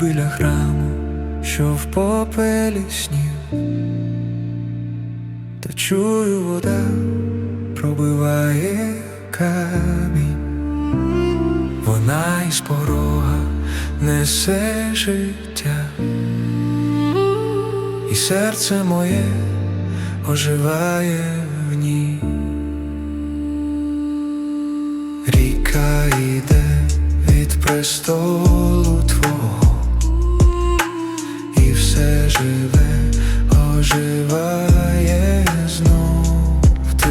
біля храму, що в попелі снів, та чую вода пробиває камінь, вона із порога несе життя, і серце моє оживає в ній. Ріка йде від престолу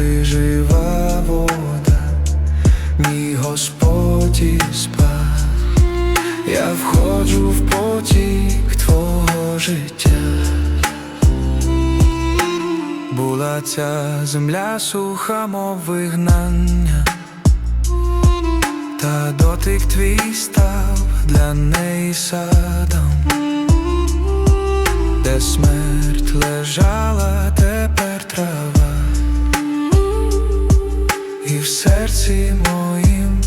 ти жива вода, мій Господь і спас. Я входжу в потік Твого життя. Була ця земля суха, мов вигнання, та дотик твій став для неї садом, де смерть лежала, серці моїм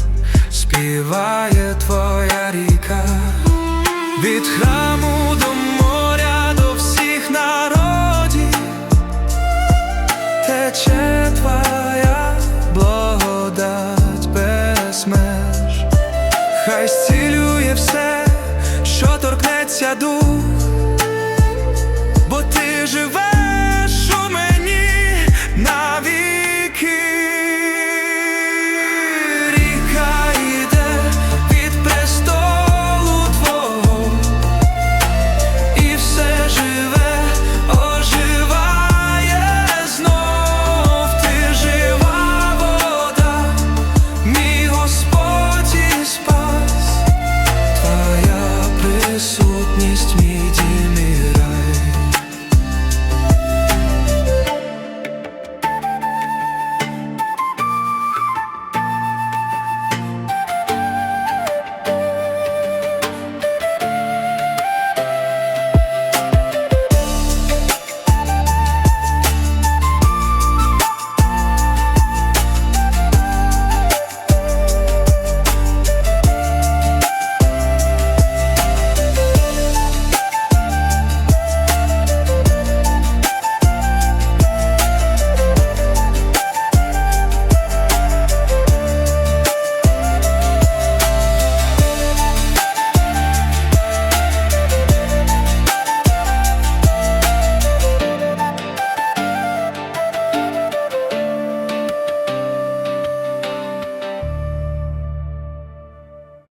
співає твоя ріка. Від храму до моря, до всіх народів тече твоя благодать без меж, хай зцілює все, що торкнеться дух, changes.